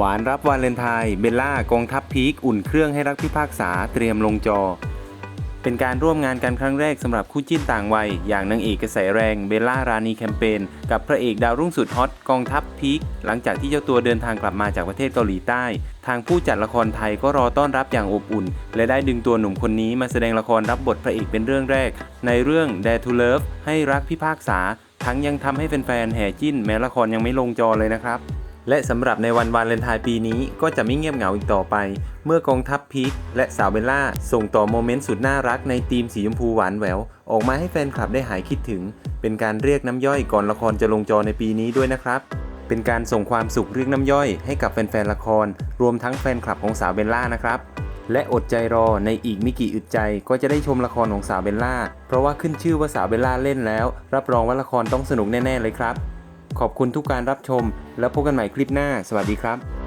หวานรับวาเลนไทน์เบลล่ากองทัพพีคอุ่นเครื่องให้รักพิพากษาเตรียมลงจอ เป็นการร่วมงานกันครั้งแรกสำหรับคู่จิ้นต่างวัย อย่างนางเอกกระแสแรงเบลล่ารานีแคมเปญกับพระเอกดาวรุ่งสุดฮอตกองทัพพีคหลังจากที่เจ้าตัวเดินทางกลับมาจากประเทศเกาหลีใต้ ทางผู้จัดละครไทยก็รอต้อนรับอย่างอบอุ่น และได้ดึงตัวหนุ่มคนนี้มาแสดงละครรับบทพระเอกเป็นเรื่องแรก ในเรื่อง Dare to Love ให้รักพิพากษา ทั้งยังทำให้แฟนๆแห่จิ้น แม้ละครยังไม่ลงจอเลยนะครับ และสำหรับในวันวาเลนไทน์ปีนี้ก็จะไม่เงียบเหงาอีกต่อไป เมื่อกองทัพพีคและสาวเบลล่า ส่งต่อโมเมนต์สุดน่ารักในทีมสีชมพูหวานแหวว ออกมาให้แฟนคลับได้หายคิดถึง เป็นการเรียกน้ำย่อยก่อนละครจะลงจอในปีนี้ด้วยนะครับ เป็นการส่งความสุขเรียกน้ำย่อยให้กับแฟนๆละคร รวมทั้งแฟนคลับของสาวเบลล่านะครับและอดใจรอในอีกไม่กี่อึดใจก็จะได้ชมละครของสาวเบลล่า เพราะว่าขึ้นชื่อว่าสาวเบลล่าเล่นแล้ว รับรองว่าละครต้องสนุกแน่ ๆ เลยครับ ขอบคุณทุกการรับชม แล้วพบกันใหม่คลิปหน้า สวัสดีครับ